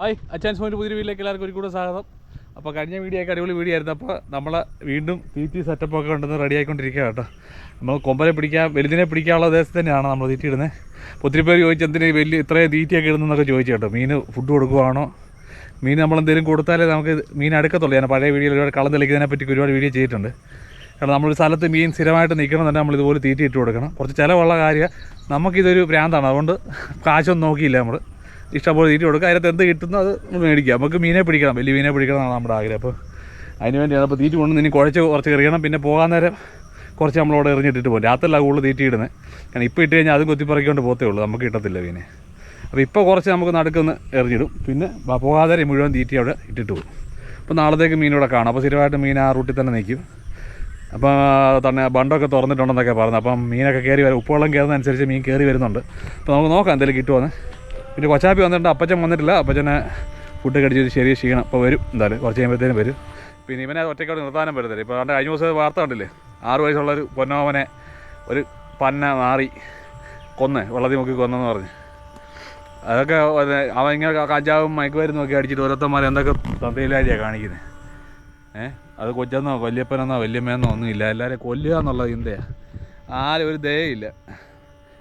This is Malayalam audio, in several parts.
ഹായ് അച്ചാൻസ് പോയിന്റ് പുതിയ വീട്ടിലേക്ക് എല്ലാവർക്കും ഒരു കൂടെ സ്വാഗതം. അപ്പോൾ കഴിഞ്ഞ വീഡിയോ ഒക്കെ അടിപൊളി വീഡിയോ ആയിരുന്നു അപ്പോൾ നമ്മൾ വീണ്ടും തീറ്റി സെറ്റപ്പ് ഒക്കെ ഉണ്ടെന്ന് റെഡി ആയിക്കൊണ്ടിരിക്കുക കേട്ടോ. നമ്മൾ കൊമ്പനെ പിടിക്കാൻ വലുതിനെ പിടിക്കാനുള്ള ദേശത്ത് തന്നെയാണ് നമ്മൾ തീറ്റി ഇടുന്നത്. അപ്പോൾ ഒത്തിരി പേര് ചോദിച്ചു എന്തിനാ വലിയ ഇത്രയും തീറ്റിയൊക്കെ ഇടുന്നതെന്നൊക്കെ ചോദിച്ചു കേട്ടോ. Mean food കൊടുക്കുവാണോ? മീൻ നമ്മൾ നമ്മളെന്തെങ്കിലും കൊടുത്താലേ നമുക്ക് മീൻ അടുക്കത്തുള്ളൂ. ഞാൻ പഴയ വീഡിയോയിൽ ഒരുപാട് കളം തെളിക്കുന്നതിനെ പറ്റി ഒരുപാട് വീഡിയോ ചെയ്തിട്ടുണ്ട്. കാരണം നമ്മളൊരു സ്ഥലത്ത് മീൻ സ്ഥിരമായിട്ട് നിൽക്കണമെന്നുണ്ടെങ്കിൽ നമ്മൾ ഇതുപോലെ തീറ്റി ഇട്ട് കൊടുക്കണം. കുറച്ച് ചിലവുള്ള കാര്യം നമുക്കിതൊരു ഭ്രാന്താണ്. അതുകൊണ്ട് കാശൊന്നും നോക്കിയില്ല നമ്മൾ ഇഷ്ടംപോലെ തീറ്റി കൊടുക്കുക അതിനകത്ത് എന്ത് കിട്ടുന്നു അത് മേടിക്കുക നമുക്ക് മീനെ പിടിക്കണം. വലിയ മീനെ പിടിക്കണം എന്നാണ് നമ്മുടെ ആഗ്രഹം. അപ്പോൾ അതിന് വേണ്ടിയാണ് അപ്പോൾ തീറ്റി കൊണ്ട് ഇനി കുഴച്ച് കുറച്ച് കറിയണം പിന്നെ പോകാൻ നേരം കുറച്ച് നമ്മളവിടെ എറിഞ്ഞിട്ടിട്ട് പോകും. രാത്രിയല്ല കൂടുതൽ തീറ്റി ഇടുന്നത്. കാരണം ഇപ്പോൾ ഇട്ട് കഴിഞ്ഞാൽ അതും കൊത്തിപ്പറിക്കൊണ്ട് പോത്തേ ഉള്ളൂ. നമുക്ക് കിട്ടത്തില്ല മീനെ. അപ്പോൾ ഇപ്പോൾ കുറച്ച് നമുക്ക് നടുക്കുന്ന് എറിഞ്ഞിടും. പിന്നെ പോകാതെ മുഴുവൻ തീറ്റി അവിടെ ഇട്ടിട്ട് പോകും. അപ്പോൾ നാളത്തേക്ക് മീനിവിടെ കാണാം. അപ്പോൾ സ്ഥിരമായിട്ട് മീൻ ആ റൂട്ടിൽ തന്നെ നിൽക്കും. അപ്പോൾ തന്നെ ബണ്ടൊക്കെ തുറന്നിട്ടുണ്ടെന്നൊക്കെ പറഞ്ഞു അപ്പം മീനൊക്കെ കയറി വരും. ഉപ്പുവെള്ളം കയറുന്നതനുസരിച്ച് മീൻ കയറി വരുന്നുണ്ട്. അപ്പോൾ നമുക്ക് നോക്കാം എന്തെങ്കിലും കിട്ടുമെന്ന് പിന്നെ കൊച്ചാപ്പി വന്നിട്ടുണ്ട് അപ്പച്ചൻ വന്നിട്ടില്ല. അപ്പച്ചനെ ഫുഡ് കടിച്ച് ചെറിയ ക്ഷീണം. അപ്പോൾ വരും എന്തായാലും കുറച്ച് കഴിയുമ്പോഴത്തേനും വരും. പിന്നെ ഇവനെ ഒറ്റയ്ക്കോട് നിർത്താനും പറ്റത്തില്ല. ഇപ്പോൾ അവന്റെ കഴിഞ്ഞ ദിവസം വാർത്ത കണ്ടില്ലേ? ആറ് വയസ്സുള്ളൊരു പൊന്നോമനെ ഒരു പന്ന നാറി കൊന്ന് വെള്ളത്തിൽ മുക്കി കൊന്നെന്ന് പറഞ്ഞ്. അതൊക്കെ അവൻ ഇങ്ങനെ കഞ്ചാവും മയക്കുമരുന്നും ഒക്കെ അടിച്ചിട്ട് ഓരോരുത്തന്മാർ എന്തൊക്കെ തന്തയിലാരിയാണ് കാണിക്കുന്നത് ഏഹ് അത് കൊച്ചെന്നോ വല്യപ്പനെന്നോ വല്യമ്മയെന്നോ ഒന്നുമില്ല എല്ലാവരെയും കൊല്ലുക എന്നുള്ള ചിന്തയാണ് ആരും ഒരു ദയയില്ല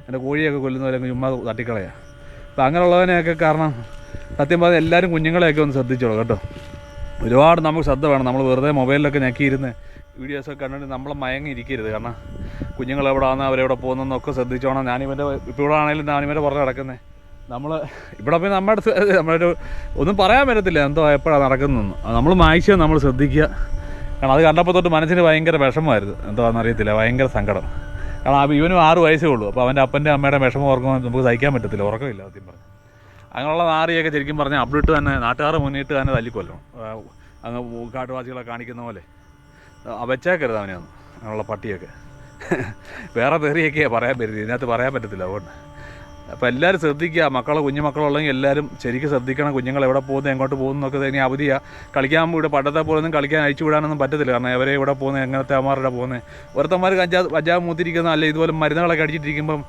എന്റെ കോഴിയൊക്കെ കൊല്ലുന്നവരൊക്കെ ചുമ്മാ തട്ടിക്കളയാ. അപ്പം അങ്ങനെയുള്ളതിനെയൊക്കെ കാരണം സത്യം പറഞ്ഞാൽ എല്ലാവരും കുഞ്ഞുങ്ങളെയൊക്കെ ഒന്ന് ശ്രദ്ധിച്ചോളൂ കേട്ടോ. ഒരുപാട് നമുക്ക് ശ്രദ്ധ വേണം. നമ്മൾ വെറുതെ മൊബൈലിലൊക്കെ ഞെക്കിയിരുന്ന് വീഡിയോസൊക്കെ കണ്ടിട്ട് നമ്മൾ മയങ്ങിയിരിക്കരുത്. കാരണം കുഞ്ഞുങ്ങൾ എവിടെ ആണെന്ന് അവരെവിടെ പോകുന്നതെന്നൊക്കെ ശ്രദ്ധിച്ചോണം. ഞാനിവന്റെ ഇപ്പോൾ ഇവിടെ ആണെങ്കിലും ഞാനിവന്റെ പുറകെ നടക്കുന്നത് നമ്മൾ ഇവിടെ പോയി നമ്മുടെ നമ്മളൊരു ഒന്നും പറയാൻ പറ്റത്തില്ല എന്തോ എപ്പോഴാണ് നടക്കുന്നതെന്ന്. നമ്മൾ മാക്സിമം നമ്മൾ ശ്രദ്ധിക്കുക. കാരണം അത് കണ്ടപ്പോൾ തൊട്ട് മനസ്സിന് ഭയങ്കര വിഷമമായിരുന്നു. എന്തോ അറിയത്തില്ല. ഭയങ്കര സങ്കടം. കാരണം ഇവനും ആറ് വയസ്സേ ഉള്ളൂ. അപ്പോൾ അവന്റെ അപ്പന്റെ അമ്മയുടെ വിഷമം ഓർക്കുമ്പോൾ നമുക്ക് സഹിക്കാൻ പറ്റത്തില്ല. ഉറക്കമില്ല സത്യം പറഞ്ഞു അങ്ങനെയുള്ള നാറിയൊക്കെ ശരിക്കും പറഞ്ഞാൽ അപ്പിട്ട് തന്നെ നാട്ടുകാരെ മുന്നിട്ട് തന്നെ തല്ലിക്കൊല്ലണം അങ്ങ് കാട്ടുവാസികളെ കാണിക്കുന്ന പോലെ. അവച്ചേക്കരുത് വെച്ചേക്കരുത് അവനെ ഒന്ന് അങ്ങനെയുള്ള പട്ടിയൊക്കെ. വേറെ തെറിയൊക്കെയാണ് പറയാൻ പറ്റരുത് ഇതിനകത്ത് പറയാൻ പറ്റത്തില്ല അതുകൊണ്ട്. അപ്പോൾ എല്ലാവരും ശ്രദ്ധിക്കുക. മക്കളെ കുഞ്ഞുമക്കളുള്ളെങ്കിൽ എല്ലാവരും ശരിക്കും ശ്രദ്ധിക്കണം. കുഞ്ഞുങ്ങൾ എവിടെ പോകുന്നത് എങ്ങോട്ട് പോകുന്നു എന്നൊക്കെ ഇനി അവധിയാണ് കളിക്കാൻ ഇവിടെ പണ്ടത്തെ പോലെ ഒന്നും കളിക്കാൻ അയച്ചു വിടാനൊന്നും പറ്റത്തില്ല. കാരണം അവരെ ഇവിടെ പോകുന്നത് എങ്ങനത്തെ അമ്മമാരുടെ പോകുന്നത്? ഓരോരുത്തന്മാർ കഞ്ചാവ് കഞ്ചാവ് മൂത്തിരിക്കുന്ന അല്ലെ ഇതുപോലെ മരുന്നുകളൊക്കെ അടിച്ചിട്ടിരിക്കുമ്പം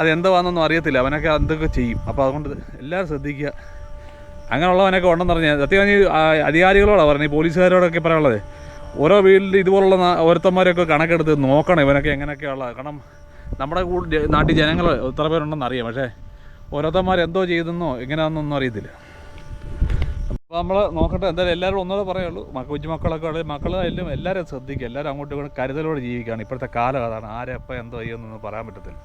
അതെന്തുവാണെന്നൊന്നും അറിയത്തില്ല. അവനൊക്കെ എന്തൊക്കെ ചെയ്യും. അപ്പോൾ അതുകൊണ്ട് എല്ലാവരും ശ്രദ്ധിക്കുക. അങ്ങനെയുള്ളവനൊക്കെ ഉണ്ടെന്ന് പറഞ്ഞാൽ സത്യം പറഞ്ഞാൽ അധികാരികളോടാണ് പറഞ്ഞത് പോലീസുകാരോടൊക്കെ പറയാനുള്ളത്. ഓരോ വീട്ടിൽ ഇതുപോലുള്ള ഒരുത്തന്മാരൊക്കെ കണക്കെടുത്ത് നോക്കണം ഇവനൊക്കെ എങ്ങനെയൊക്കെയുള്ള കാരണം നമ്മുടെ നാട്ടിൽ ജനങ്ങൾ എത്ര പേരുണ്ടെന്ന് അറിയാം. പക്ഷേ ഓരോരുത്തന്മാർ എന്തോ ചെയ്തെന്നോ എങ്ങനെയാണെന്നൊന്നും അറിയത്തില്ല. അപ്പോൾ നമ്മൾ നോക്കട്ടെ എന്തായാലും എല്ലാവരും ഒന്നുകൂടെ പറയുള്ളൂ. മക്ക കൊച്ചുമക്കളൊക്കെ ഉള്ളത് മക്കളായാലും എല്ലാവരും ശ്രദ്ധിക്കുക. എല്ലാവരും അങ്ങോട്ടും ഇങ്ങോട്ടും കരുതലോടെ ജീവിക്കുകയാണ്. ഇപ്പോഴത്തെ കാലം അതാണ്. ആരെപ്പോൾ എന്തോ ചെയ്യുമെന്നൊന്നും പറയാൻ പറ്റത്തില്ല.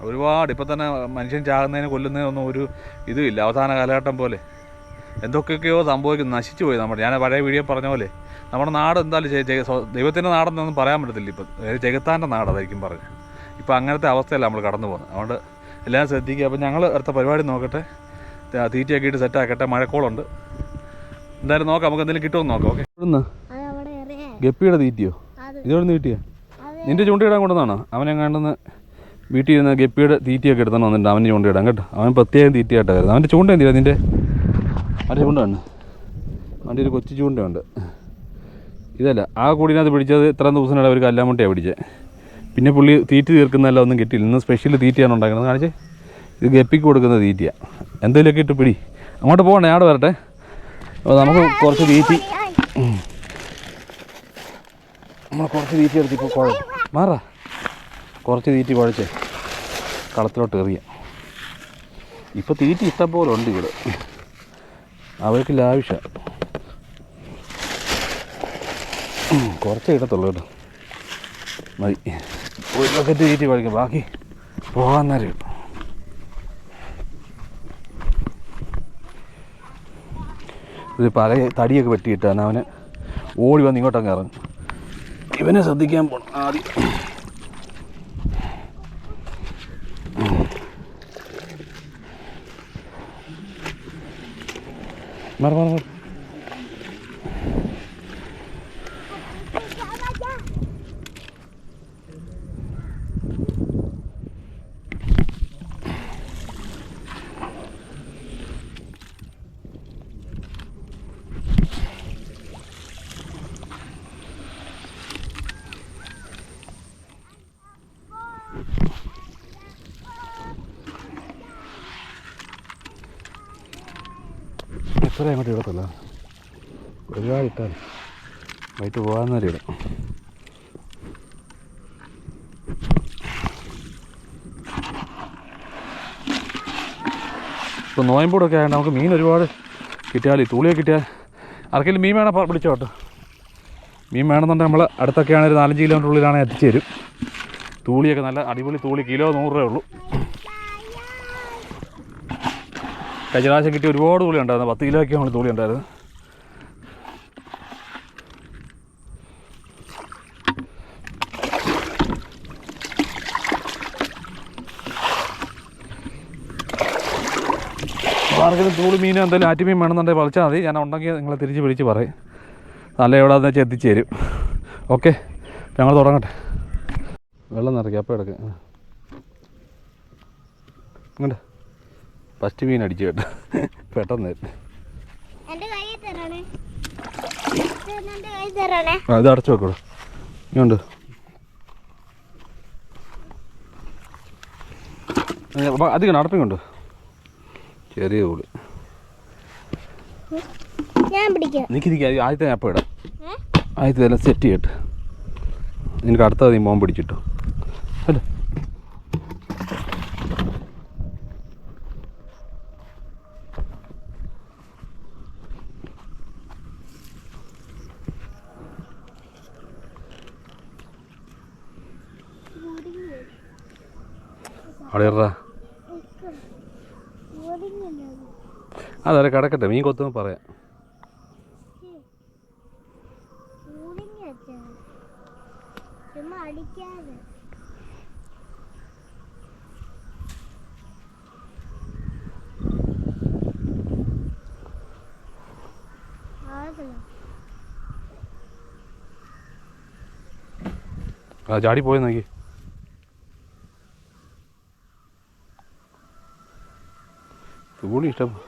ഒരുപാട് ഇപ്പം തന്നെ മനുഷ്യൻ ചാകുന്നതിന് കൊല്ലുന്നതിനൊന്നും ഒരു ഇതുമില്ല അവസാന കാലഘട്ടം പോലെ എന്തൊക്കെയൊക്കെയോ സംഭവിക്കുന്നു. നശിച്ചു പോയി നമ്മുടെ. ഞാൻ പഴയ വീഡിയോ പറഞ്ഞ പോലെ നമ്മുടെ നാട് എന്തായാലും ദൈവത്തിന്റെ നാടെന്നൊന്നും പറയാൻ പറ്റത്തില്ല ഇപ്പം. ജഗത്താന്റെ നാടായിരിക്കും അതായിരിക്കും പറഞ്ഞു ഇപ്പം അങ്ങനത്തെ അവസ്ഥയല്ല നമ്മൾ കടന്നു പോകുന്നത്. അതുകൊണ്ട് എല്ലാവരും ശ്രദ്ധിക്കുക. അപ്പോൾ ഞങ്ങൾ അടുത്ത പരിപാടി നോക്കട്ടെ. തീറ്റയൊക്കെ ഇട്ട് സെറ്റാക്കട്ടെ മഴക്കോളുണ്ട്. എന്തായാലും നോക്കാം. നമുക്ക് എന്തെങ്കിലും കിട്ടുമെന്ന് നോക്കാം. ഓക്കെ. ഇവിടുന്ന് ഗപ്പിയുടെ തീറ്റയോ? അത്. ഇതെവിടെ നിന്ന് കിട്ടിയോ? നിന്റെ നിന്റെ ചൂണ്ടയിടാൻ കൊണ്ടുവന്നാണോ? അവനെങ്ങാണ്ടെന്ന് വീട്ടിൽ ഇരുന്ന് ഗപ്പിയുടെ തീറ്റയൊക്കെ എടുത്തോണ്ട് വന്നിട്ട് അവന് ചൂണ്ടയിടാൻ കേട്ടോ. അവൻ പ്രത്യേകം തീറ്റയായിട്ടായിരുന്നു അവന്റെ ചൂണ്ട എന്തിനാ നിന്റെ അവന്റെ ചൂണ്ടാണ് അവന്റെ ഒരു കൊച്ചു ചൂണ്ടയുണ്ട്. ഇതല്ല ആ കൂടിനകത്ത് പിടിച്ചത് ഇത്ര ദിവസത്തിനിടെ അവർ കല്ലാമുട്ടിയാണ് പിടിച്ചത് പിന്നെ പുള്ളി തീറ്റ തീർക്കുന്നതല്ല ഒന്നും കിട്ടിയില്ല. ഇന്ന് സ്പെഷ്യൽ തീറ്റയാണ് ഉണ്ടാക്കുന്നത്. കാണിച്ചേ? ഇത് ഗപ്പിക്ക് കൊടുക്കുന്ന തീറ്റയാണ് എന്തെങ്കിലുമൊക്കെ ഇട്ട് പിടി. അങ്ങോട്ട് പോകണ്ടേ? ആടെ വരട്ടെ. അപ്പോൾ നമുക്ക് കുറച്ച് തീറ്റി നമ്മൾ കുറച്ച് തീറ്റി എടുത്തിപ്പോൾ കുഴ മാറാ. കുറച്ച് തീറ്റി കുഴച്ച്. കളത്തിലോട്ട് എറിയാം. ഇപ്പോൾ തീറ്റി ഇഷ്ടംപോലെ ഉണ്ട് ഇവിടെ. അവർക്ക് ലാവിഷ കുറച്ചേ ഇടത്തുള്ളൂ കേട്ടോ. മതി. ഒരു ബക്കറ്റ് തീറ്റി കളിക്കും ബാക്കി പോകാൻ നേരം ഇത് പല തടിയൊക്കെ വെട്ടിയിട്ടാണ് അവന് ഓടി വന്ന് ഇങ്ങോട്ടങ്ങ് ഇറങ്ങും. ഇവനെ ശ്രദ്ധിക്കാൻ പോണം. ആദ്യം. മറ മറ മാറി. എത്ര അങ്ങോട്ട് ഇടത്തില്ല ഒരുപാട് ഇട്ടാൽ വൈകിട്ട് പോകാൻ നേരം ഇടും ഇപ്പോൾ നോയമ്പൂടൊക്കെ ആയതുകൊണ്ട് നമുക്ക് മീൻ ഒരുപാട് കിട്ടിയാൽ ഈ തൂളിയൊക്കെ കിട്ടിയാൽ ആർക്കെങ്കിലും മീൻ വേണം കേട്ടോ. മീൻ വേണമെന്നുണ്ടെങ്കിൽ നമ്മൾ അടുത്തൊക്കെ ഒരു നാലഞ്ച് കിലോമീറ്റർ ഉള്ളിലാണെങ്കിൽ എത്തിച്ചു തരും തൂളിയൊക്കെ നല്ല അടിപൊളി തൂളി കിലോ നൂറ് രൂപയേ ഉള്ളൂ. കഴിഞ്ഞ പ്രാവശ്യം കിട്ടിയ ഒരുപാട് തൂളി ഉണ്ടായിരുന്നു. പത്ത് കിലോയ്ക്ക് നമ്മൾ തൂളി ഉണ്ടായിരുന്നു ആർക്കെങ്കിലും തൂളി മീൻ എന്തെങ്കിലും ആറ്റുമീൻ വേണമെന്നുണ്ടെങ്കിൽ വിളിച്ചാൽ മതി. ഞാൻ ഉണ്ടെങ്കിൽ നിങ്ങളെ തിരിച്ച് വിളിച്ച് പറയും. നല്ല എവിടെ എന്ന് വെച്ചാൽ എത്തിച്ചു തരും. ഓക്കെ. ഞങ്ങൾ തുടങ്ങട്ടെ. വെള്ളം നിറയ്ക്കാം. അപ്പോൾ എടുക്കുക ഇങ്ങോട്ട്. ഫസ്റ്റ് മീൻ അടിച്ചു കേട്ടോ. പെട്ടെന്ന്. അത് അടച്ചു വെക്കോളൂ. ഇങ്ങോട്ട്. അധികം അടപ്പിങ്ങോട്ട് ചെറിയ കൂടി ഞാൻ പിടിക്കാം. നിൽക്കി നിൽക്കി ആദ്യത്തെ ഞാൻ അപ്പോൾ ഇടാം? ആദ്യത്തെ എല്ലാം സെറ്റ് ചെയ്യട്ടെ. നിനക്ക് അടുത്തത് നീ മോൻ പിടിച്ചിട്ടോ അല്ലേ അവിടെ ഇറ അതവിടെ കിടക്കട്ടെ മീൻ കൊത്തുമ്പോൾ പറയാം. ചാടി പോയി നോക്കി. തൂളി ഇഷ്ടം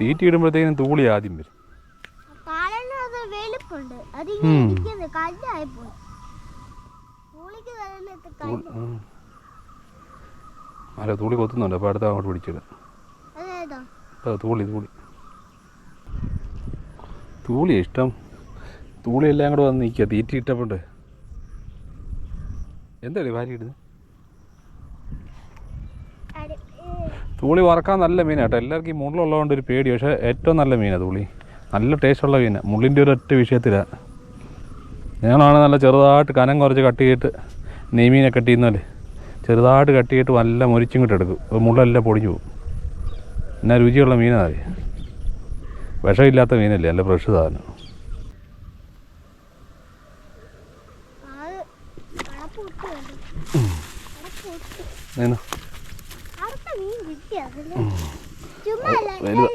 തീറ്റി ഇടുമ്പോഴത്തേക്കും തൂളി ആദ്യം വരും. അല്ല തൂളി കൊത്തുന്നുണ്ട്. അപ്പോൾ അടുത്ത അങ്ങോട്ട് പിടിച്ചിടാം. തൂളി തൂളി. തൂളി ഇഷ്ടം. തൂളി എല്ലാം കൂടെ വന്ന് നിൽക്കുക. തീറ്റി ഇട്ടപ്പോണ്ട്. എന്താ ഭാര്യ ഇടുന്നത് അടി- ഏ, തൂളി വറക്കാൻ നല്ല മീനാണ് കേട്ടോ. എല്ലാവർക്കും ഈ മുള്ളുള്ളതുകൊണ്ട് ഒരു പേടി പക്ഷേ ഏറ്റവും നല്ല മീനാണ് തൂളി. നല്ല ടേസ്റ്റുള്ള മീനാണ് മുള്ളിന്റെ ഒരു ഒറ്റ വിഷയത്തിലാണ് ഞങ്ങളാണ് നല്ല ചെറുതായിട്ട് കനം കുറച്ച് കട്ട് ചെയ്തിട്ട് നെയ്മീനെ കട്ട് ചെയ്യുന്നവർ ചെറുതായിട്ട് കട്ട് ചെയ്തിട്ട് നല്ല മുരിച്ചും കിട്ടി എടുക്കും. മുള്ളെല്ലാം പൊടിഞ്ഞു പോകും. എന്നാൽ രുചിയുള്ള മീനാണ് അറിയാം വിഷമില്ലാത്ത മീനല്ലേ നല്ല ഫ്രഷ് സാധനം. അത് അടപ്പൊട്ട് കണ്ടു. അടപ്പൊട്ട്. നിന്ന് അറുത്ത മീൻ കിട്ടി അതിൽ. ചുമ്മാ അല്ല, വലുതാ.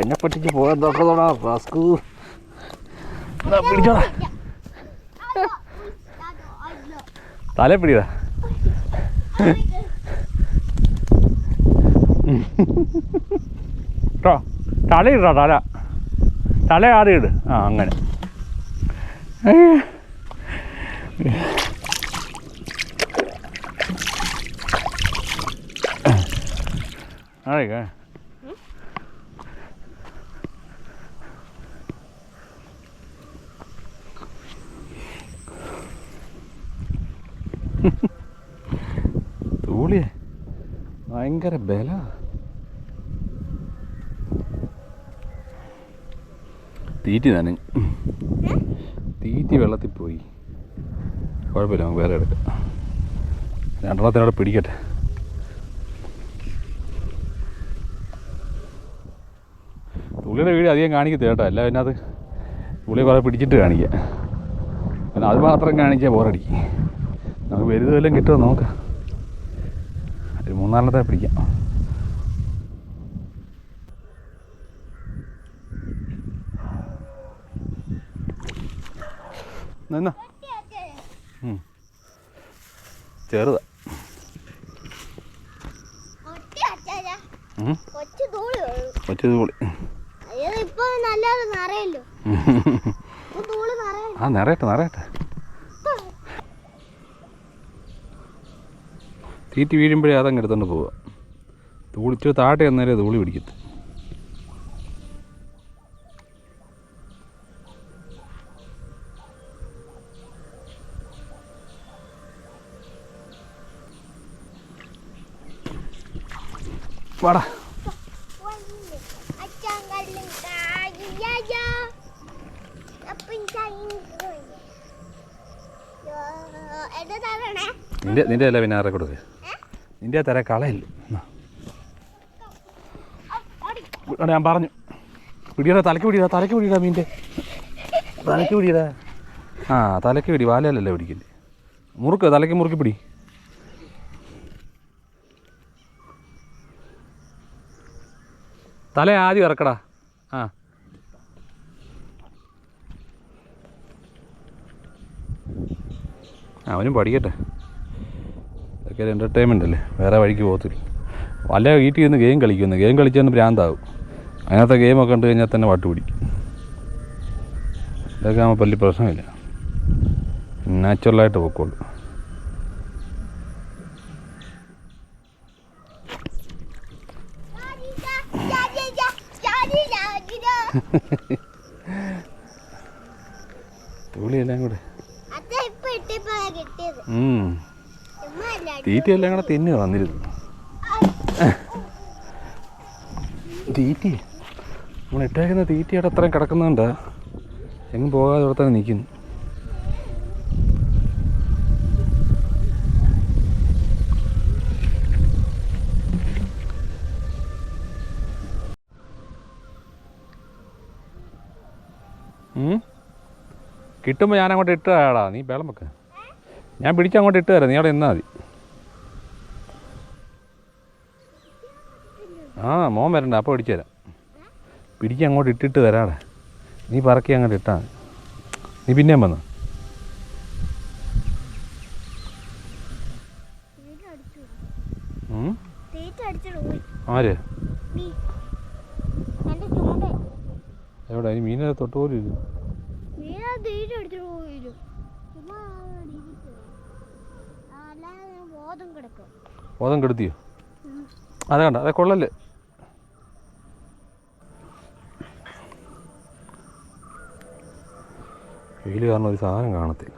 എന്നെ പറ്റിച്ച് പോകാൻ നോക്കുന്നോടാ റാസ്കു പിടിച്ചോടാ. തല പിടിയടാ. കേട്ടോ തലയിടാ തല. തല ആദ്യം ഇട്. ആ അങ്ങനെ. ഏയ്. go. തൂളിയേ ഭയങ്കര ബല. തീറ്റി തന്നെ തീറ്റി വെള്ളത്തിൽ പോയി. കുഴപ്പമില്ല നമുക്ക് വേറെ എടുക്കാം. രണ്ടെണ്ണത്തിനോടെ പിടിക്കട്ടെ. തുള്ളിയുടെ വീട് അധികം കാണിക്കത്തില്ല കേട്ടോ. അല്ല അതിനകത്ത് പുള്ളി കുറേ പിടിച്ചിട്ട് കാണിക്കാം. പിന്നെ അത് മാത്രം കാണിച്ചാൽ ബോറടിക്ക്. നമുക്ക് വലുത് വല്ലതും കിട്ടുമോ നോക്കാം. ഒരു മൂന്നാലെണ്ണത്തെ പിടിക്കാം. നിന്നാ. ചെറുതാ. ഒറ്റ തൂളി. ആ നിറയട്ടെ നിറയട്ടെ. തീറ്റി വീഴുമ്പോഴേ അതങ്ങ് എടുത്തോണ്ട് പോവുക. തൂളി ഇച്ചിരി താട്ടെ അന്നേരം തൂളി പിടിക്കത്ത്. വാടാ. നിന്റെ നിന്റെ അല്ല പിന്നെ ആരെ കൊടുക്കുക നിന്റെ തര കളയില്ല. ഞാൻ പറഞ്ഞു. പിടിയടാ തലക്ക് പിടിയടാ തലക്ക് പിടിയടാ മീന്റെ. തലക്ക് പിടിയടാ. ആ തലക്ക് പിടി വാലയല്ലല്ലേ പിടിക്കല്ലേ മുറുക്ക് തലക്ക് മുറുക്കി പിടി. തല ആദ്യം ഇറക്കടാ. ആ. അവനും പഠിക്കട്ടെ. ഇതൊക്കെ ഒരു എന്റർടൈൻമെന്റ് അല്ലേ? വേറെ വഴിക്ക് പോകത്തില്ല. വല്ല വീട്ടിൽ നിന്ന് ഗെയിം കളിക്കുന്നു ഗെയിം കളിച്ചൊന്ന് ഭ്രാന്താവും. അതിനകത്തെ ഗെയിമൊക്കെ കണ്ടു കഴിഞ്ഞാൽ തന്നെ പാട്ട് പിടിക്കും. ഇതൊക്കെ ആകുമ്പോൾ വലിയ പ്രശ്നമില്ല. നാച്ചുറലായിട്ട് പോയിക്കോളൂ തുള്ളിയെല്ലാം കൂടെ അച്ഛ ഇപ്പൊ ഇട്ടിപ്പോ കിട്ടിയത് ഉം. ചുമ്മാ അല്ല തീറ്റയെല്ലാം കൂടെ തെന്നി വന്നിരുന്നു തീറ്റി? നമ്മൾ ഇട്ടേക്കുന്ന തീറ്റയുടെ അത്രയും കിടക്കുന്നുണ്ട്. എങ്ങും പോകാതെ ഇവിടെ തന്നെ നിൽക്കുന്നു. കിട്ടുമ്പോൾ ഞാൻ അങ്ങോട്ട് ഇട്ട് നീ വെള്ളം വെക്ക. ഞാൻ പിടിച്ചങ്ങോട്ട് ഇട്ട് തരാം. നീ അവിടെ നിന്നാൽ മതി. ആ മോൻ വരണ്ട. അപ്പോൾ പിടിച്ചു തരാം. പിടിച്ച് അങ്ങോട്ട് ഇട്ടിട്ട് തരാടെ. നീ പറക്കി അങ്ങോട്ട് ഇട്ടാ മതി. നീ പിന്നെയും വന്നു. ആര്? എവിടെ? ഇനി മീനെ തൊട്ടുപോലും ഇല്ല നീ ആ തീറ്റ അടിച്ചിട്ട് പോയില്ലോ ചുമ്മാ അടിച്ചിട്ട് അല്ലാതെ ഞാൻ ബോധം കിടക്കും ബോധം കെടുത്തിയോ? അത് കണ്ട? അതെ കൊള്ളല്ലേ വെയിൽ കാരണം ഒരു സാധനം കാണത്തില്ല.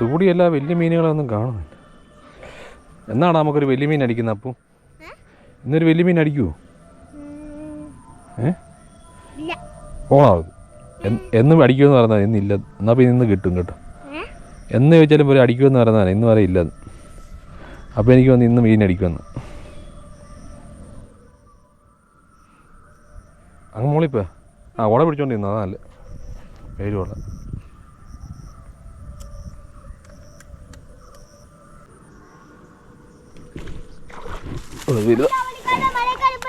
തൂടിയല്ല വലിയ മീനുകളൊന്നും കാണുന്നില്ല. എന്നാണ് നമുക്കൊരു വലിയ മീൻ അടിക്കുന്നത് അപ്പം? ഇന്നൊരു വലിയ മീൻ അടിക്കുമോ ഏ? ഓണാവും എന്നും അടിക്കുമെന്ന് പറഞ്ഞാൽ ഇന്നില്ല എന്നാൽ പിന്നെ ഇന്ന് കിട്ടും കേട്ടോ. എന്ന് ചോദിച്ചാലും ഒരു അടിക്കുമെന്ന് പറഞ്ഞാൽ ഇന്ന് വരെ ഇല്ലെന്ന് അപ്പോൾ എനിക്ക് വന്ന് ഇന്ന് മീൻ അടിക്കുമെന്ന്. അങ്ങ് മോളിപ്പോ ആ ഓളെ പിടിച്ചോണ്ടിരുന്നു അതാ നല്ല പേര് ഓള. മഴക്കാലം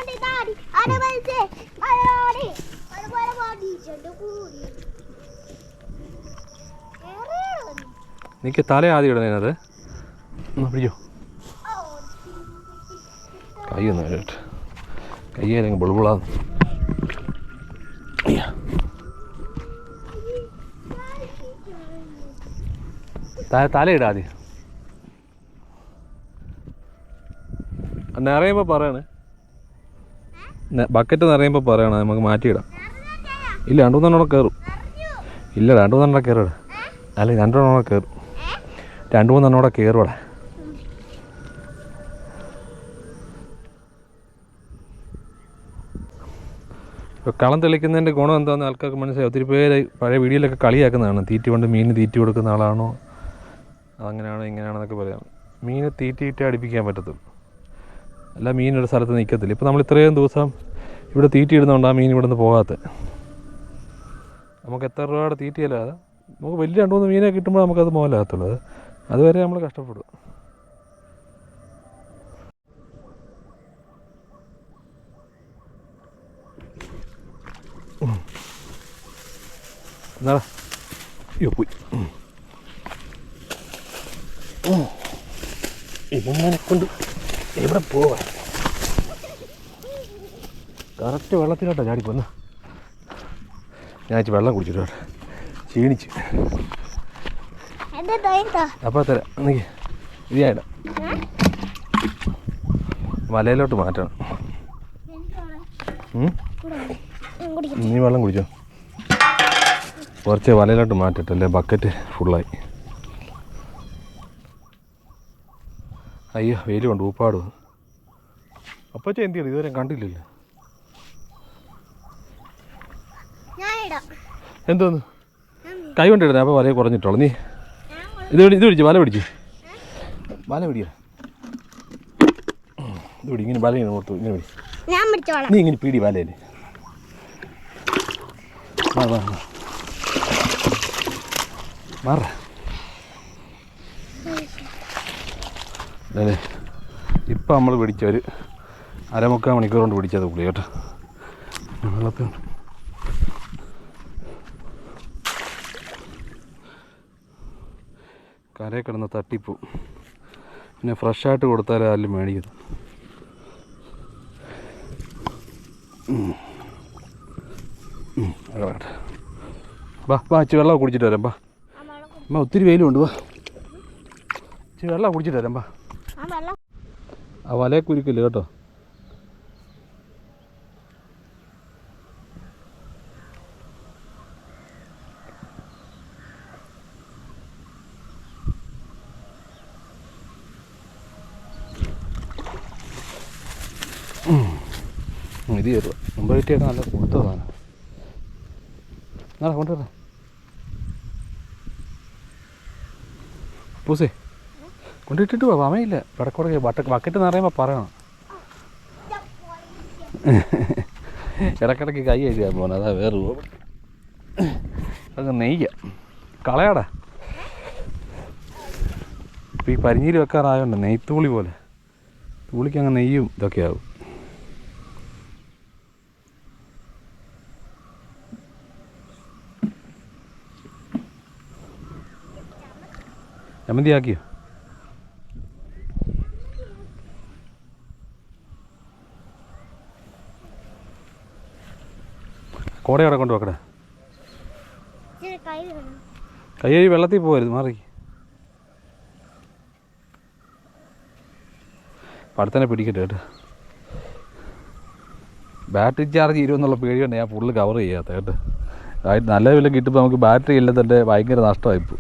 നിനക്ക് തല ആദ്യം ഇടുന്നതിനത് ഒന്ന് പിടിക്കോ. കൈ ഒന്ന് വരട്ടെ കയ്യേലെങ്കിൽ ബിളുബിളാന്ന് തലയിടാ ആദ്യം. നിറയുമ്പോൾ പറയണേ. ബക്കറ്റ് നിറയുമ്പോൾ പറയണേ നമുക്ക് മാറ്റിയിടാം. ഇല്ല രണ്ടു മൂന്നെണ്ണം കയറും. ഇല്ല രണ്ടു മൂന്നെണ്ണം കയറും അല്ല രണ്ടു മൂന്നെണ്ണം കയറും. രണ്ടു മൂന്നെണ്ണം കൂടെ കയറും അവിടെ കളം തെളിക്കുന്നതിന്റെ ഗുണം എന്താണെന്ന് ആൾക്കാർക്ക് മനസ്സിലായി. ഒത്തിരി പേര് പഴയ വീഡിയോയിലൊക്കെ കളിയാക്കുന്നതാണ്. തീറ്റി കൊണ്ട് മീനിന് തീറ്റി കൊടുക്കുന്ന ആളാണോ? അതങ്ങനെയാണോ ഇങ്ങനെയാണെന്നൊക്കെ പറയാം. മീനെ തീറ്റിയിട്ട് അടുപ്പിക്കാൻ പറ്റത്തുള്ളൂ. അല്ല മീൻ ഒരു സ്ഥലത്ത് നിൽക്കത്തില്ല ഇപ്പോൾ നമ്മൾ ഇത്രയും ദിവസം ഇവിടെ തീറ്റി ഇടുന്നതുകൊണ്ട് ആ മീൻ ഇവിടെ നിന്ന് പോകാത്തത്. നമുക്ക് എത്ര രൂപയുടെ തീറ്റിയല്ല അത്? നമുക്ക് വലിയ രണ്ട് മൂന്ന് മീനെ കിട്ടുമ്പോൾ നമുക്കത് മോലാകത്തുള്ളത്. അത് അതുവരെ നമ്മൾ കഷ്ടപ്പെടും. എന്നാടാ പോയി. ഇവങ്ങനെ കൊണ്ട് എവിടെ പോവാ? കറക്റ്റ് വെള്ളത്തിലോട്ടാ ചാടി പോന്ന. ഞാൻ ഇച്ചിരി വെള്ളം കുടിച്ചിട്ട് വരട്ടെ. ക്ഷീണിച്ച്. അപ്പോൾ തരാം. നീ ഇരിയായിട. വലയിലോട്ട് മാറ്റണം. നീ വെള്ളം കുടിച്ചോ? കുറച്ച് വലയിലോട്ട് മാറ്റിട്ടല്ലേ ബക്കറ്റ് ഫുള്ളായി അയ്യോ വെയിൽ കൊണ്ട് ഊപ്പാട് അപ്പച്ച എന്ത് ചെയ്യണം ഇതുവരെ കണ്ടില്ലല്ലോ ഞാൻ ഇടാം എന്തോന്ന്? കൈ കൊണ്ടിടുന്നേ അപ്പോൾ വല കുറഞ്ഞിട്ടോളൂ. നീ. ഇത് ഇത് പിടിച്ച് വല പിടിച്ച്. വല പിടിയ ഇത് പിടി ഇങ്ങനെ വല ഇങ്ങനെ ഓർത്തു ഇങ്ങനെ പിടി. ഞാൻ പിടിച്ചോളാം നീ ഇങ്ങനെ പിടി വലയിൽ വാ വാ വാ. മാറ. അതെ ഇപ്പം നമ്മൾ പിടിച്ച ഒരു അരമുക്കാൽ മണിക്കൂർ കൊണ്ട് പിടിച്ചത് പുള്ളി കേട്ടോ. വെള്ളത്തിൽ കരയിൽ കിടന്ന് തട്ടിപ്പോവും പിന്നെ ഫ്രഷായിട്ട് കൊടുത്താലേ ആരും മേടിക്കുന്നു ബാ വാ ഇച്ചിരി വെള്ളം കുടിച്ചിട്ട് വരാം ബാ. അമ്മ ഒത്തിരി വെയിലുണ്ട് വാ ഇച്ചിരി വെള്ളം കുടിച്ചിട്ട് വരാം ബാ. ആ വലയെ കുരുക്കില്ല കേട്ടോ? കിട്ടിയൊക്കെ നല്ല കൊടുത്തതാണ്. നാളെ കൊണ്ടുവരാം പൂസേ കൊണ്ടിട്ടിട്ട് പോവാം അമ്മയില്ല വടക്കുറക്കെ വട്ട ബക്കറ്റ് നിറയുമ്പോൾ പറയണം. ഇടക്കിടയ്ക്ക് കൈ അഴിയാൻ പോകണം അതാ വേറെ അത് നെയ്യ. കളയാടാ. ഇപ്പം ഈ പരിഞ്ഞീര് വെക്കാറായോണ്ട് നെയ്ത്തൂളി പോലെ. തൂളിക്ക് അങ്ങ് നെയ്യും ഇതൊക്കെ ആവും ചമ്മന്തി ആക്കിയോ കോട അവിടെ കൊണ്ട് വെക്കടേ ഇച്ചിരി കൈ വെള്ളത്തിൽ പോകരുത് മാറി. പടത്തന്നെ പിടിക്കട്ടെ കേട്ടോ. ബാറ്ററി ചാർജ് ഇരുമെന്നുള്ള പേടി കൊണ്ട് ഞാൻ ഫുള്ള് കവർ ചെയ്യാത്ത കേട്ടോ. നല്ല വില കിട്ടുമ്പോൾ നമുക്ക് ബാറ്ററി ഇല്ലാത്തതിന്റെ ഭയങ്കര നഷ്ടമായിപ്പോൾ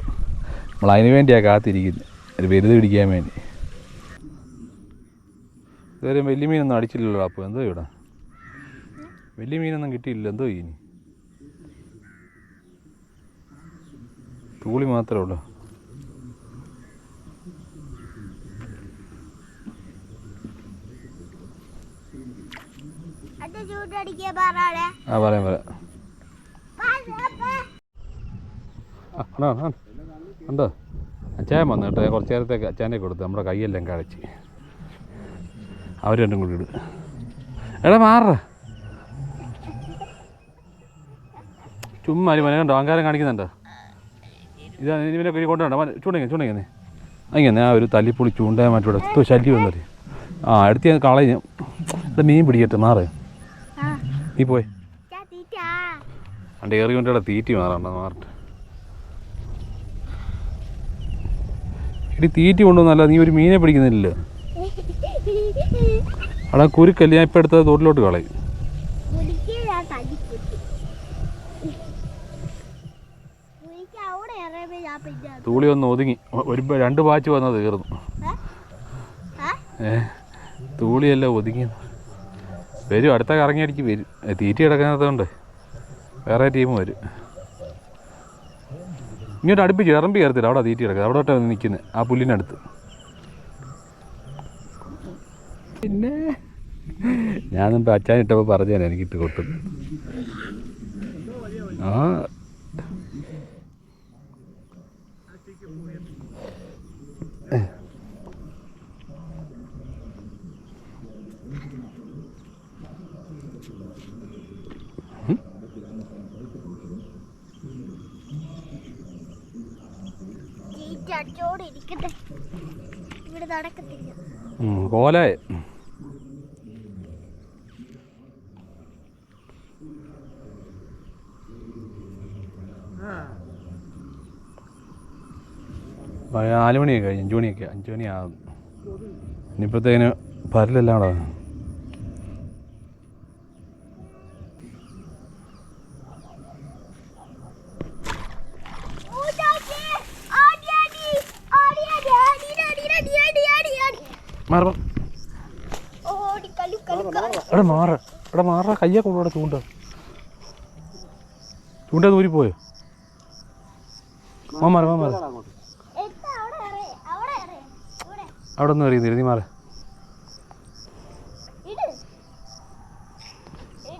നമ്മൾ അതിന് വേണ്ടിയാണ് കാത്തിരിക്കുന്നത് ഒരു വെറുതെ പിടിക്കാൻ വേണ്ടി. ഇതുവരെ വലിയ മീനൊന്നും അടിച്ചില്ലല്ലോ അപ്പോൾ എന്തോ ഇവിടെ? വലിയ മീനൊന്നും കിട്ടിയില്ല എന്തോ ഇനി? തൂളി മാത്രമേ ഉള്ളൂ. ആ പറയാം പറയാം. ഉണ്ടോ? അച്ചായൻ വന്നു കേട്ടോ കുറച്ച് നേരത്തേക്ക് അച്ചാനെ കൊടുത്തു നമ്മുടെ കൈയെല്ലാം കഴിച്ച് അവർ രണ്ടും കൂടി ഇടും. എടാ മാറ. ചുമ്മാ അരി മനെ കണ്ടോ? അഹങ്കാരം കാണിക്കുന്നുണ്ടോ? ഇതാ ഇവനെ കൈ കൊണ്ടുണ്ടോ ചൂണ്ടെങ്കിൽ ചൂണ്ടെങ്കിൽ അങ്ങനെ ആ ഒരു തല്ലിപ്പൊളി ചൂണ്ടാൻ മാറ്റൂടെ എത്തോ ശല്യം എന്നറി ആ അടുത്ത് ഞാൻ കളയും ഇത് മീൻ പിടിക്കട്ടെ മാറ്. നീ പോയി. ചാ കയറി കൊണ്ടിവിടെ തീറ്റി മാറണ്ട മാറട്ടെ. ഇടി തീറ്റി കൊണ്ടുവന്നല്ല നീ ഒരു മീനെ പിടിക്കുന്നില്ല അവിടെ കുരുക്കല്ല ഞാൻ ഇപ്പം എടുത്തത് തോട്ടിലോട്ട് കളയും. തൂളി ഒന്ന് ഒതുങ്ങി. ഒരു രണ്ട് പാച്ച് വന്നത് തീർന്നു. ഏ? തൂളിയെല്ലാം ഒതുങ്ങി. വരും അടുത്ത കറങ്ങി അടിച്ച് വരും തീറ്റി കിടക്കാത്തതുകൊണ്ട് വേറെ ടീം വരും. ഇങ്ങോട്ട് അടുപ്പിച്ച് ഇറമ്പി കയറത്തില്ല. അവിടെ തീറ്റി കിടക്കുക. അവിടെ തൊട്ടാണ് നിൽക്കുന്നത് ആ പുല്ലിനടുത്ത്. പിന്നെ? ഞാനിപ്പോൾ അച്ചാനിട്ടപ്പോൾ പറഞ്ഞാണ് എനിക്കിട്ട് കൊട്ടും ആ തീറ്റ കോലായ നാല് മണിയൊക്കെ കഴിഞ്ഞ് അഞ്ച് മണിയൊക്കെ അഞ്ച് മണിയാകും ഇനിയിപ്പോഴത്തേന് പരലെല്ലാം അവിടെ മാറും. എടാ മാറ. എടാ മാറ. കയ്യെ കൊണ്ടുവിടെ ചൂണ്ട. ചൂണ്ട ദൂരി പോയോ. മാമാറ മാമാറ അവിടെ ഒന്നും അറിയുന്നില്ല നീ മാറ.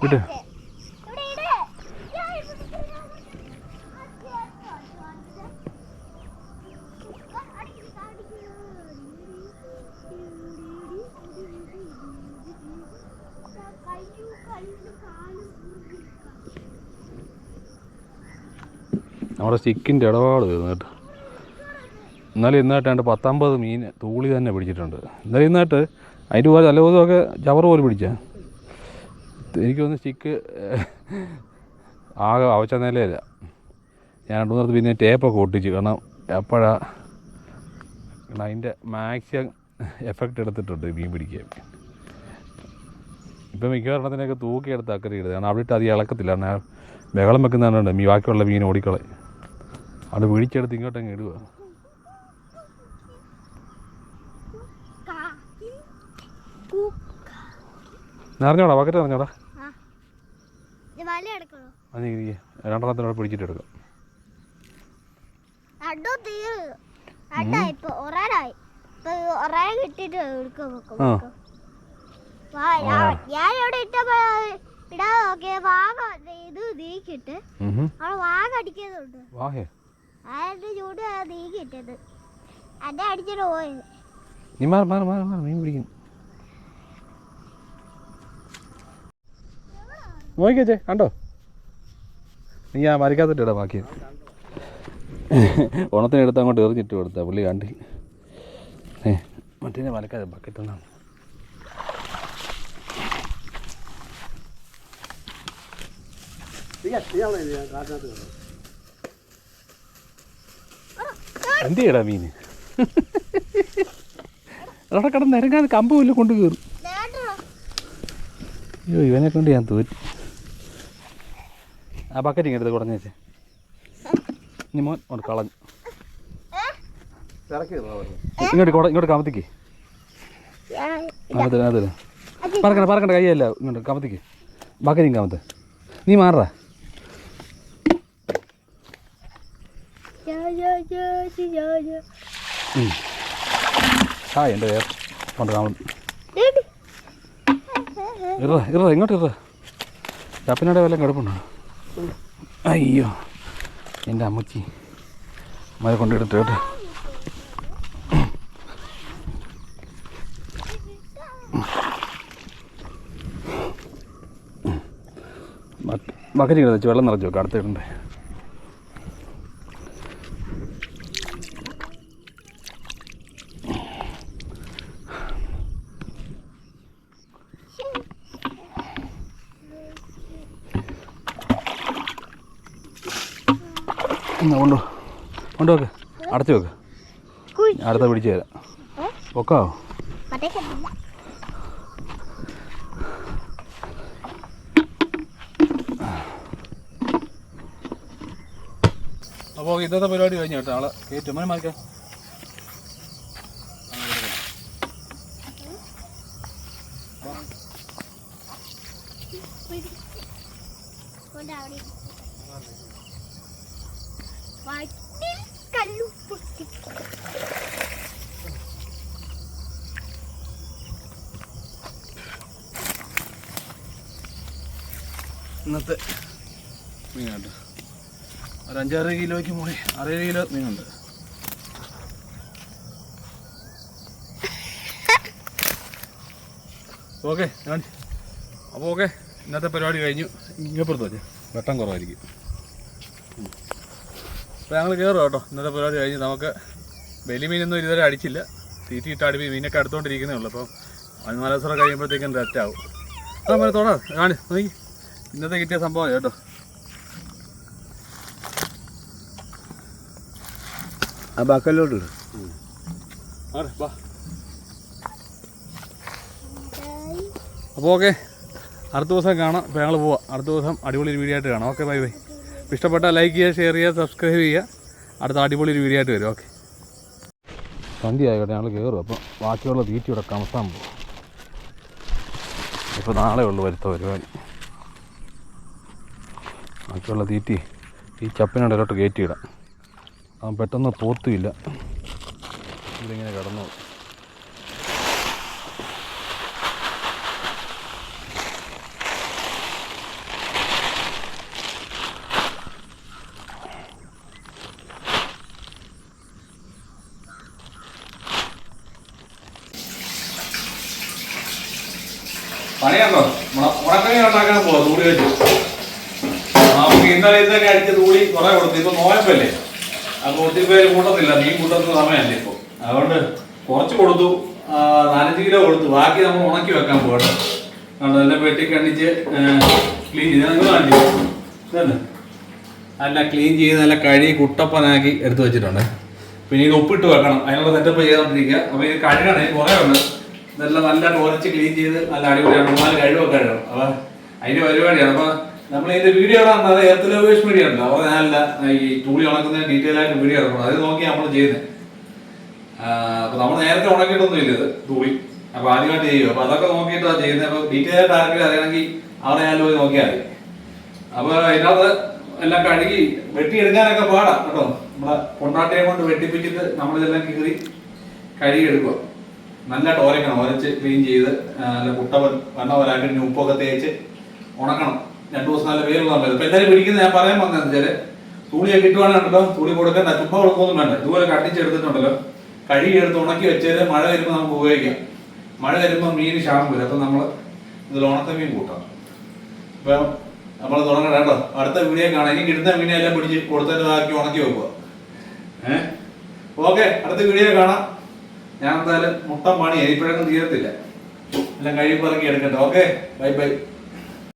വിട്ട് നമ്മുടെ സ്റ്റിക്കിന്റെ ഇടപാട് തീർന്നു കേട്ടോ. ഇന്നലെ ഇന്നായിട്ടാണ്ട് പത്തൊമ്പത് മീൻ തൂളി തന്നെ പിടിച്ചിട്ടുണ്ട്. ഇന്നലെ ഇന്നായിട്ട് അതിന്റെ പോലെ നല്ല ദിവസമൊക്കെ ചവർ പോലെ പിടിച്ച. എനിക്കൊന്ന് സ്റ്റിക്ക് ആകെ അവച്ച നിലയില്ല. ഞാൻ രണ്ടു നേരത്ത് പിന്നെ ടേപ്പൊക്കെ ഒട്ടിച്ച്. കാരണം എപ്പോഴാണ് അതിന്റെ മാക്സിമം എഫക്റ്റ് എടുത്തിട്ടുണ്ട് മീൻ പിടിക്കാൻ. ഇപ്പം മിക്കവാറും തൂക്കിയെടുത്ത് അക്കറി ഇടുന്നത് കാരണം അവിടെ ഇട്ട് അധികം ഇളക്കത്തില്ല. കാരണം ബഹളം വെക്കുന്നതാണ് മീ ബാക്കിയുള്ള മീൻ ഓടിക്കളെ അവിടെ പിടിച്ചെടുത്ത് ഇങ്ങോട്ടങ്ങ് ഇടുക നിറഞ്ഞോടാ ബക്കറ്റ് നിറഞ്ഞോടാ. രണ്ടെണ്ണത്തിനോട് പിടിച്ചിട്ട് എടുക്കാം. വാഗ ഇത് നീക്കിട്ട്. അവിടെ വാഗ അടിക്കുന്നുണ്ട് വാഹേ അതിന്റെ ചൂട് നീക്കിട്ടത് എന്നെ അടിച്ചിട്ട് പോയത് നീ മാറി മാറി മാറി മാറി മീൻ പിടിക്കുന്നു നോക്കിയേ കണ്ടോ? നീ ആ മരിക്കാത്തിട്ട് ബാക്കി. ഓണത്തിന് എടുത്ത് അങ്ങോട്ട് എറിഞ്ഞിട്ട് കൊടുത്ത പുള്ളി കണ്ടില്ല. ഏ മറ്റേ മലക്കാതെ ബക്കറ്റ് ഒന്നാണ്. എന്ത് ചെയ്യടാ മീന്? അവിടെ കിടന്ന് ഇറങ്ങാതെ കമ്പ് വല്ല കൊണ്ട് കയറും. അയ്യോ ഇവനെ കൊണ്ട് ഞാൻ തോറ്റി. ആ ബക്കറ്റ് ഇങ്ങെടുത്ത് കുടഞ്ഞു വെച്ചേ ഇനി മോൻ കൊണ്ട് കളഞ്ഞു. ഇങ്ങോട്ട് ഇങ്ങോട്ട് കമത്തിക്ക്. അതെ അതെ പറക്കണ്ട പറക്കണ്ട കൈയല്ല ഇങ്ങോട്ട് കമത്തിക്ക്. ബക്കറ്റും കമത്ത്. നീ മാറാ ആ എന്റെ വേർ കൊണ്ട് കാമ ഇറ ഇറ ഇങ്ങോട്ട് ഇറ ചാപ്പിനോടെ വല്ലതും കിടപ്പുണ്ടോ അയ്യോ എന്റെ അമ്മച്ചി മഴ കൊണ്ടിട്ട് കേട്ടോ ബക്കറ്റ് കിടന്നു വെച്ച് വെള്ളം നിറച്ച് വെക്കാം അടുത്തിടണ്ടേ എന്നാ കൊണ്ടു കൊണ്ടുവെക്ക് അടച്ചു വെക്ക്. അടുത്ത പിടിച്ചു തരാം. ഒക്കാവോ അപ്പോൾ ഇന്നത്തെ പരിപാടി കഴിഞ്ഞു കേട്ടോ. ആളെ കയറ്റും മനെ മാറിക്കാം വട്ടിൽ കല്ലുപ്പൊട്ടി ഇന്നത്തെ മീനുണ്ട് ഒരു അഞ്ചാറ് കിലോയ്ക്ക് മുകളിൽ അറുപത് കിലോ മീനുണ്ട്. ഓക്കെ ഞാൻ അപ്പോൾ ഓക്കെ ഇന്നത്തെ പരിപാടി കഴിഞ്ഞു. ഇങ്ങപ്പുറത്ത് വെച്ചേ. വെട്ടം കുറവായിരിക്കും. അപ്പോൾ ഞങ്ങൾ കയറും കേട്ടോ. ഇന്നത്തെ പരിപാടി കഴിഞ്ഞ് നമുക്ക് വലിയ മീനൊന്നും ഇതുവരെ അടിച്ചില്ല. തീറ്റിയിട്ട് അടി മീനൊക്കെ അടുത്തോണ്ടിരിക്കുന്നേ ഉള്ളൂ. അപ്പം അപ്പോൾ ദിവസം കഴിയുമ്പോഴത്തേക്കും റെറ്റാവും ആ മോനെ തോടാ കാണി നോക്കി. ഇന്നത്തെ കിട്ടിയ സംഭവം കേട്ടോ. ആ ബക്കലോട്ട് ഇടും വാ. അപ്പോൾ ഓക്കെ അടുത്ത ദിവസം കാണാം. ഇപ്പോൾ ഞങ്ങൾ പോവാം. അടുത്ത ദിവസം അടിപൊളി ഒരു വീഡിയോ ആയിട്ട് കാണാം. Okay bye bye. ഇഷ്ടപ്പെട്ട ലൈക്ക് ചെയ്യുക ഷെയർ ചെയ്യുക സബ്സ്ക്രൈബ് ചെയ്യുക. അടുത്ത അടിപൊളി ഒരു വീഡിയോ ആയിട്ട് വരും. ഓക്കെ. സന്ധ്യ ആയിക്കോട്ടെ ഞങ്ങൾ കയറും. അപ്പം ബാക്കിയുള്ള തീറ്റി ഇവിടെ കമസാൻ പോകും. ഇപ്പോൾ നാളെ ഉള്ളു വരുത്ത പരിപാടി. ബാക്കിയുള്ള തീറ്റി ഈ ചപ്പിനിടയിലോട്ട് കയറ്റിയിടാം അവൻ പെട്ടെന്ന് പോത്തുമില്ല ഇതിങ്ങനെ കിടന്നു. ഇന്നലെ ഇന്നലെ അടിച്ച് തൂടി കുറെ കൊടുത്തു. ഇപ്പൊ നോയപ്പല്ലേ അപ്പൊ ഒത്തിരി പേര് കൂട്ടത്തില്ല നീ കൂട്ടുന്ന സമയമല്ല ഇപ്പൊ. അതുകൊണ്ട് കുറച്ച് കൊടുത്തു. നാലഞ്ച് കിലോ കൊടുത്തു. ബാക്കി നമ്മൾ ഉണക്കി വെക്കാൻ പോകട്ടെ അതുകൊണ്ട് വെട്ടി കണ്ടിച്ച് ക്ലീൻ ചെയ്ത്. നിങ്ങൾ കാണിച്ചു ഇതന്നെ ക്ലീൻ ചെയ്ത് നല്ല കഴുകി കുട്ടപ്പനാക്കി എടുത്തു വെച്ചിട്ടുണ്ട്. പിന്നെ ഇത് ഉപ്പിട്ട് വെക്കണം. അതിനുള്ള സെറ്റപ്പ് ചെയ്തോണ്ടിരിക്കുക. അപ്പൊ ഇത് കഴുകണേ. കുറേ ഉണ്ട്. ഇതെല്ലാം നല്ല കുറച്ച് ക്ലീൻ ചെയ്ത് നല്ല അടിപൊളിയാണ്. മൂന്നാൽ കഴിവൊക്കെ കഴുകണം അപ്പൊ അതിന്റെ പരിപാടിയാണ്. അപ്പൊ നമ്മൾ ഇതിന്റെ വീഡിയോ കാണുന്നത് എർത്തലോവേഷ് വീഡിയോ ഉണ്ട് അപ്പോൾ ഞാനല്ല ഈ ടൂളി ഉണക്കുന്ന ഡീറ്റെയിൽ ആയിട്ട് വീഡിയോ ഇറക്കണം അത് നോക്കി നമ്മൾ ചെയ്യുന്നത് അപ്പൊ നമ്മൾ നേരത്തെ ഉണക്കിയിട്ടൊന്നും ഇല്ല ഇത് തൂളി. അപ്പൊ ആദ്യമായിട്ട് ചെയ്യും അപ്പൊ അതൊക്കെ നോക്കിയിട്ടാണ് ചെയ്യുന്നത് അപ്പൊ ഡീറ്റെയിൽ ആയിട്ട് ആർക്കെങ്കിലും അറിയണമെങ്കിൽ അവിടെ ഞാൻ പോയി നോക്കിയാൽ മതി. അപ്പൊ ഇതിനകത്ത് എല്ലാം കഴുകി വെട്ടിയെടുക്കാനൊക്കെ പാടാം കേട്ടോ. നമ്മളെ കൊണ്ടാട്ടയെ കൊണ്ട് വെട്ടിപ്പിച്ചിട്ട് നമ്മളിതെല്ലാം കീറി കഴുകി എടുക്കുക നല്ല ടോരക്കണം ഒരച്ച് ക്ലീൻ ചെയ്ത് നല്ല കുട്ട വണ്ണ വരാക്കിട്ട് ഉപ്പൊക്കെ തേച്ച് ഉണക്കണം. രണ്ടു ദിവസം നല്ല കൊള്ളാൻ പറ്റും ഇപ്പൊ എല്ലാവരും പിടിക്കുന്നത് ഞാൻ പറയാൻ വന്നതെന്ന് വെച്ചാൽ തുണിയൊക്കെ കിട്ടുവാണെന്നുണ്ടല്ലോ തുണി കൊടുക്കണ്ട ചുമ്മാ കൊടുക്കൊന്നും വേണ്ട ഇതുപോലെ കട്ടിച്ചെടുത്തിട്ടുണ്ടല്ലോ കഴുകി എടുത്ത് ഉണക്കി വെച്ചാൽ മഴ വരുമ്പോൾ നമുക്ക് ഉപയോഗിക്കാം. മഴ വരുമ്പോൾ മീൻ ക്ഷാമം വരും. അപ്പൊ നമ്മൾ ഇതിൽ ഉണക്ക മീൻ കൂട്ടാം. ഇപ്പൊ നമ്മൾ തുടങ്ങണം അടുത്ത വീഡിയോ കാണാം. ഇനി കിട്ടുന്ന മീനെ എല്ലാം പിടിച്ച് കൊടുത്തതാക്കി ഉണക്കി വെക്കുക. ഏഹ് ഓക്കെ അടുത്ത വീഡിയോ കാണാം. ഞാൻ എന്തായാലും മുട്ടം പണി ഇപ്പോഴൊന്നും തീരത്തില്ല. എല്ലാം കഴിപ്പറക്കി എടുക്കട്ടെ. Okay bye bye.